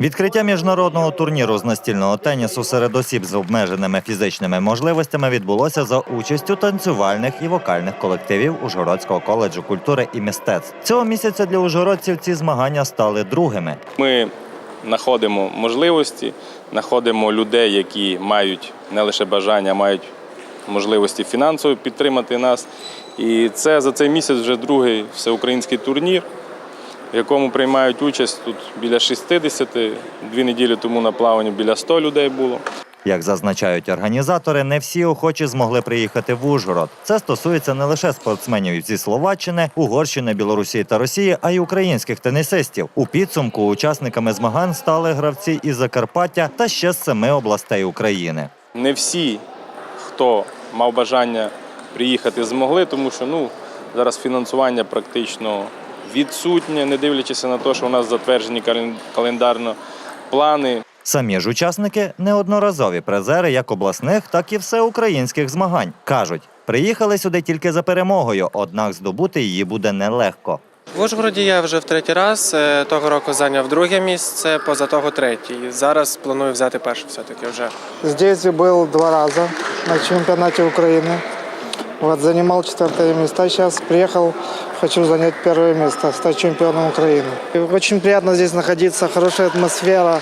Відкриття міжнародного турніру з настільного тенісу серед осіб з обмеженими фізичними можливостями відбулося за участю танцювальних і вокальних колективів Ужгородського коледжу культури і мистецтв. Цього місяця для ужгородців ці змагання стали другими. Ми знаходимо можливості, знаходимо людей, які мають не лише бажання, а мають можливості фінансово підтримати нас. І це за цей місяць вже другий всеукраїнський турнір, в якому приймають участь тут біля 60, дві неділі тому на плаванні біля 100 людей було. Як зазначають організатори, не всі охочі змогли приїхати в Ужгород. Це стосується не лише спортсменів зі Словаччини, Угорщини, Білорусі та Росії, а й українських тенісистів. У підсумку учасниками змагань стали гравці із Закарпаття та ще з семи областей України. Не всі, хто мав бажання приїхати, змогли, тому що ну, зараз фінансування практично відсутнє, не дивлячись на те, що у нас затверджені календарно плани. Самі ж учасники неодноразові призери як обласних, так і всеукраїнських змагань. кажуть, приїхали сюди тільки за перемогою, однак здобути її буде нелегко. В Ужгороді я вже в третій раз. Е, Того року зайняв друге місце, поза того третє. Зараз планую взяти перше все-таки вже. Здесь был два раза на чемпионате Украины. Вот, занимал четвертое место. Сейчас приехал, хочу занять первое место, стать чемпионом Украины. И очень приятно здесь находиться, хорошая атмосфера,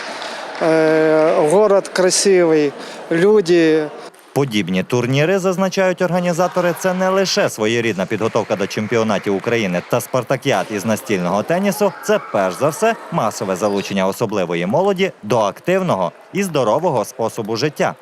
э, город красивый, люди. Подібні турніри, зазначають організатори, це не лише своєрідна підготовка до чемпіонатів України та спартакіад із настільного тенісу. Це перш за все масове залучення особливої молоді до активного і здорового способу життя.